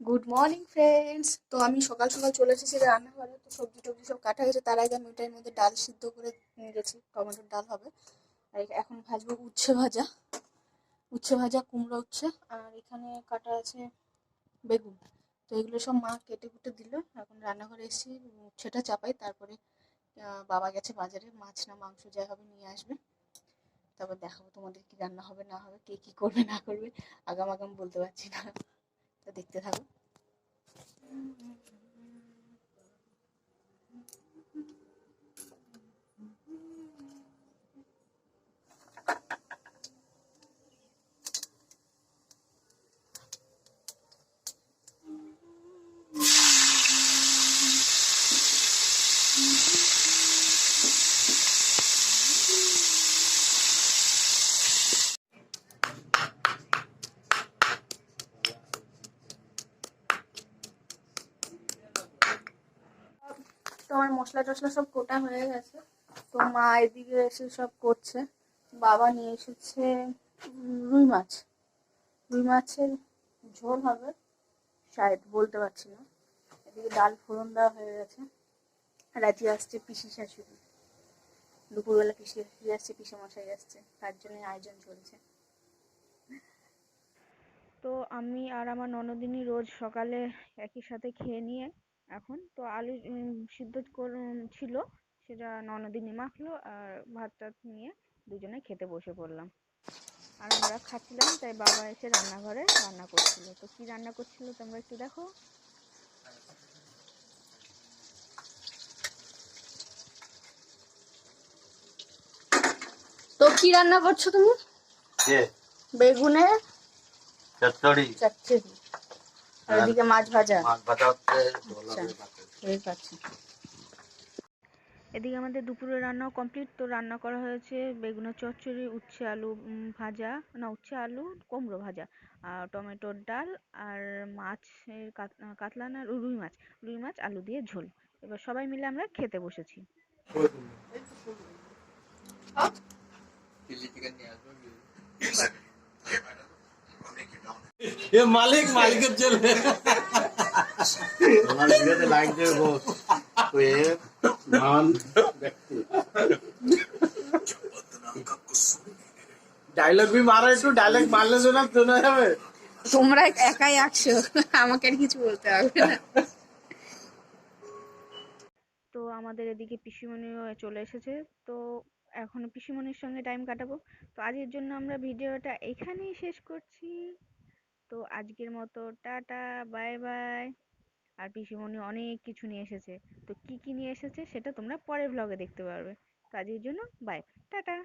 Good morning friends তো আমি সকাল সকাল চলে এসেছি রান্নাঘরে। তো সবজি টবজি সব কাটা গেছে তার আগে আমি ওটার মধ্যে ডাল সিদ্ধ করে নিয়ে গেছি। টমেটোর ডাল হবে। আর এখন ভাজবো উচ্ছে ভাজা। উচ্ছে ভাজা, কুমড়ো উচ্ছে। আর এখানে কাটা আছে বেগুন। তো এগুলো সব মা কেটে কুটে দিল। এখন রান্নাঘরে এসেছি। উচ্ছেটা চাপাই। তারপরে বাবা গেছে বাজারে। মাছ না মাংস যা হবে নিয়ে আসবে। তারপর দেখাবো তোমাদের কি রান্না হবে না হবে, কে কি করবে না করবে। আগাম আগাম বলতে পারছি না। দেখতে থাকো। তো আমার মশলা টশলা সব কোটা হয়ে গেছে। তো মা এদিকে এসে সব করছে। বাবা নিয়ে এসেছে রুই মাছ। রুই মাছের ঝোল হবে। শায়দ বলতে পারছি না। এদিকে ডাল ফোড়ন দেওয়া হয়ে গেছে। আর আজকে আসছে পিসি শাশুড়ি। দুপুরবেলা পিসি শাশুড়ি আসছে পিসে মশাই আসছে। তার জন্য আয়োজন চলছে। তো আমি আর আমার ননদিনী রোজ সকালে একই সাথে খেয়ে নিয়ে এখন। তো আলু সিদ্ধ কর- ছিল সেটা ননদিনী মাখলো আর ভাত টাত নিয়ে দুজনে খেতে বসে পড়লাম। আর আমরা খাচ্ছিলাম তাই বাবা এসে রান্নাঘরে রান্না করছিল। তো কি রান্না করছিল তোমরা একটু দেখো। তো কি রান্না করছ তুমি? বেগুনে? চচ্চড়ি। চচ্চড়ি। আর এদিকে মাছ ভাজা। মাছ ভাজা হচ্ছে ঝোল আচ্ছা। ঠিক আছে। এদিকে আমাদের দুপুরের রান্নাও কমপ্লিট তো রান্না করা হয়েছে বেগুনের চচ্চড়ি উচ্ছে আলু ভাজা না উচ্ছে আলু কুমড়ো ভাজা আর টমেটোর ডাল আর মাছের কাত- কাতলা না রুই মাছ রুই মাছ আলু দিয়ে ঝোল। এবার সবাই মিলে আমরা খেতে বসেছি। এ মালিক মালিকের ছেলে তোমার ভিডিওতে লাইক দেবে। বস তো এ মহান ব্যক্তি। ডায়লগ বি মারো একটু ডায়লগ মারলে শোনা শোনা যাবে। তোমরা একাই আঁকছো আমাকে আর কিছু বলতে হবে না। তো আমাদের এদিকে পিসিমণিও চলে এসেছে তো এখন পিসিমণির সঙ্গে টাইম কাটাবো। তো আজকের জন্য আমরা ভিডিওটা এখানেই শেষ করছি। আজকের মতো টাটা, বাই বাই। আর পিসিমণি অনেক কিছু নিয়ে এসেছে। তো কি কি নিয়ে এসেছে সেটা তোমরা পরের ভ্লগে দেখতে পারবে। তো আজকের জন্য বাই। টাটা।